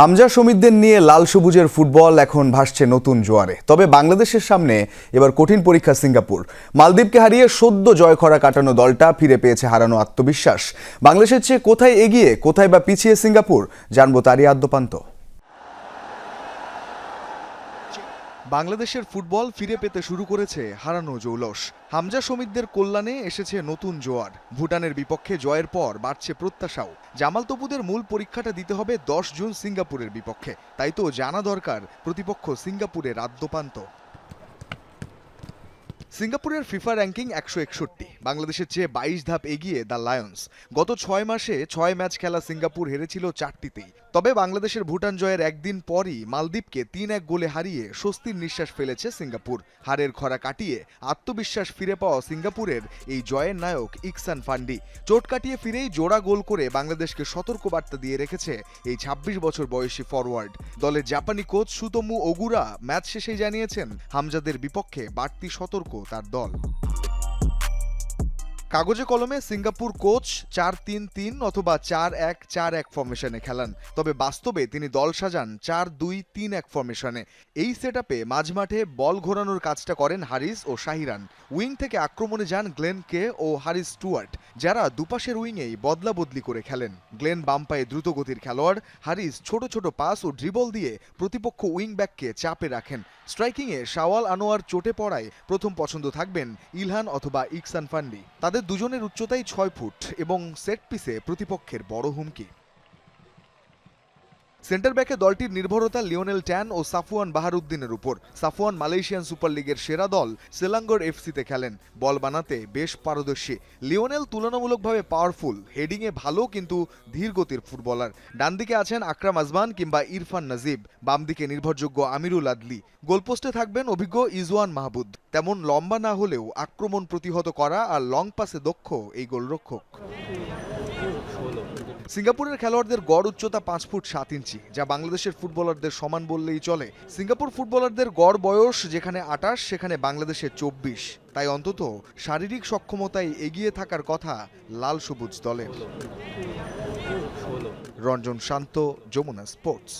হামজা সমিতদের নিয়ে লাল সবুজের ফুটবল এখন ভাসছে নতুন জোয়ারে। তবে বাংলাদেশের সামনে এবার কঠিন পরীক্ষা সিঙ্গাপুর। মালদ্বীপকে হারিয়ে সদ্য জয় খরা কাটানো দলটা ফিরে পেয়েছে হারানো আত্মবিশ্বাস। বাংলাদেশের চেয়ে কোথায় এগিয়ে, কোথায় বা পিছিয়ে সিঙ্গাপুর, জানব তারই আদ্যপান্ত। বাংলাদেশের ফুটবল ফিরে পেতে শুরু করেছে হারানো জৌলস। হামজা সমিতদের কল্যাণে এসেছে নতুন জোয়ার। ভুটানের বিপক্ষে জয়ের পর বাড়ছে প্রত্যাশাও। জামাল তপুদের মূল পরীক্ষাটা দিতে হবে দশ জুন সিঙ্গাপুরের বিপক্ষে। তাই তো জানা দরকার প্রতিপক্ষ সিঙ্গাপুরের আদ্যপান্ত। সিঙ্গাপুরের ফিফা র্যাঙ্কিং একশো একষট্টি। বাংলাদেশের চেয়ে বাইশ ধাপ এগিয়ে দ্য লায়ন্স। গত ছয় মাসে ছয় ম্যাচ খেলা সিঙ্গাপুর হেরেছিল চারটিতেই। তবে বাংলাদেশের ভুটান জয়ের একদিন পরই মালদ্বীপকে তিন এক গোলে হারিয়ে স্বস্তির নিঃশ্বাস ফেলেছে সিঙ্গাপুর। হারের খরা কাটিয়ে আত্মবিশ্বাস ফিরে পাওয়া সিঙ্গাপুরের এই জয়ের নায়ক ইকসান ফান্ডি চোট কাটিয়ে ফিরেই জোড়া গোল করে বাংলাদেশকে সতর্ক বার্তা দিয়ে রেখেছে এই ২৬ বছর বয়সী ফরওয়ার্ড। দলের জাপানি কোচ সুতমু ওগুরা ম্যাচ শেষেই জানিয়েছেন, হামজাদের বিপক্ষে বাড়তি সতর্ক তার দল। কাগজে কলমে সিঙ্গাপুর কোচ চার তিন তিন অথবা চার এক চার এক ফরমেশনে খেলান। তবে বাস্তবে তিনি দল সাজান চার দুই তিন এক ফরমেশনে। এই সেট আপে মাঝমাঠে বল ঘোরানোর কাজটা করেন হারিস ও শাহিরান। উইং থেকে আক্রমণে যান গ্লেন কে ও হারিস স্টুয়ার্ট, যারা দুপাশের উইংয়েই বদলা বদলি করে খেলেন। গ্লেন বাম পায়ে দ্রুতগতির খেলোয়াড়, হারিস ছোট ছোট পাস ও ড্রিবল দিয়ে প্রতিপক্ষ উইং ব্যাককে চাপে রাখেন। স্ট্রাইকিংয়ে শাওয়াল আনোয়ার চোটে পড়ায় প্রথম পছন্দ থাকবেন ইলহান অথবা ইকসান ফান্ডি। তাদের দুজনের উচ্চতাই ছয় ফুট এবং সেট পিসে প্রতিপক্ষের বড় হুমকি। সেন্টার ব্যাকে দলটির নির্ভরতা লিওনেল ট্যান ও সাফুয়ান বাহারুদ্দিনের উপর। সাফুয়ান মালয়েশিয়ান সুপার লিগের সেরা দল সেলাঙ্গর এফসিতে খেলেন। বল বানাতে বেশ পারদর্শী। লিওনেল তুলনামূলকভাবে পাওয়ারফুল, হেডিংয়ে ভালো কিন্তু ধীর গতির ফুটবলার। ডান দিকে আছেন আকরাম আজমান কিংবা ইরফান নাজিব। বাম দিকে নির্ভরযোগ্য আমিরুল আদলি। গোলপোস্টে থাকবেন অভিজ্ঞ ইজওয়ান মাহবুদ। তেমন লম্বা না হলেও আক্রমণ প্রতিহত করা আর লং পাসে দক্ষ এই গোলরক্ষক। সিঙ্গাপুরের খেলোয়াড়দের গড় উচ্চতা পাঁচ ফুট সাত ইঞ্চি, যা বাংলাদেশের ফুটবলারদের সমান বললেই চলে। সিঙ্গাপুর ফুটবলারদের গড় বয়স যেখানে আটাশ সেখানে বাংলাদেশের চব্বিশ। তাই অন্তত শারীরিক সক্ষমতায় এগিয়ে থাকার কথা লাল সবুজ দলের। রঞ্জন শান্ত, যমুনা স্পোর্টস।